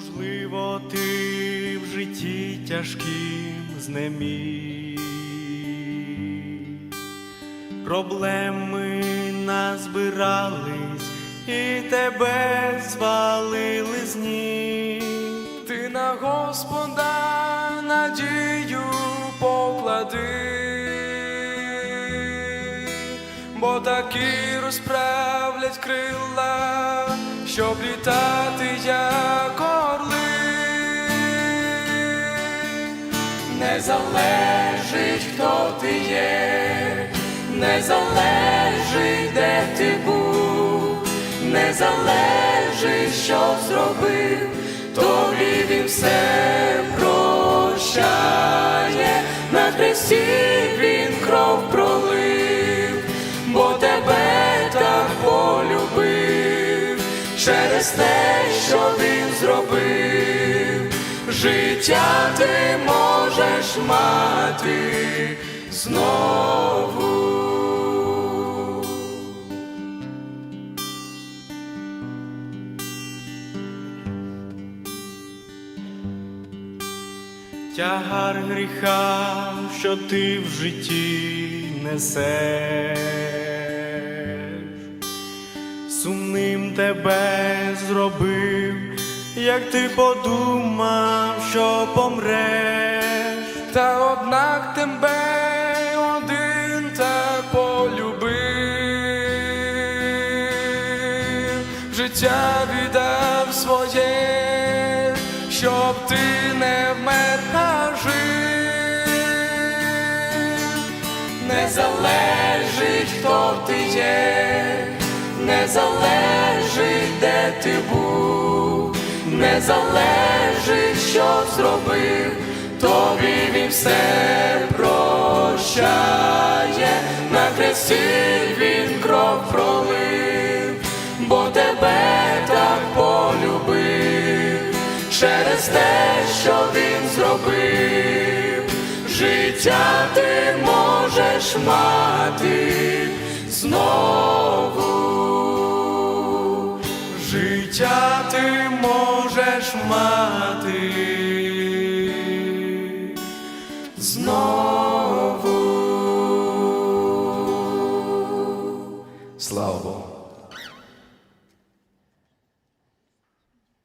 Можливо, ти в житті тяжким знеміг. Проблеми назбирались і тебе звалили з ніг. Ти на Господа надію поклади, бо такі розправлять крила, щоб літати, як Залежить, хто ти є, не залежить, де ти був, не залежить, що зробив, тобі він все прощає, на хресті він кров пролив, бо тебе так полюбив, через те, що він зробив, життя ти можеш мати знову. Тягар гріха, що ти в житті несеш, сумним тебе зробив, як ти подумав, що помреш. Та однак тебе один так полюбив, життя віддав своє, щоб ти не вмер, а жив. Не залежить, хто ти є, не залежить, де ти був, залежить, що зробив, тобі він все прощає, на хресті він кров пролив, бо тебе так полюбив, через те, що він зробив, життя ти можеш мати знову. Життя ти можеш будеш мати знову. Слава Богу.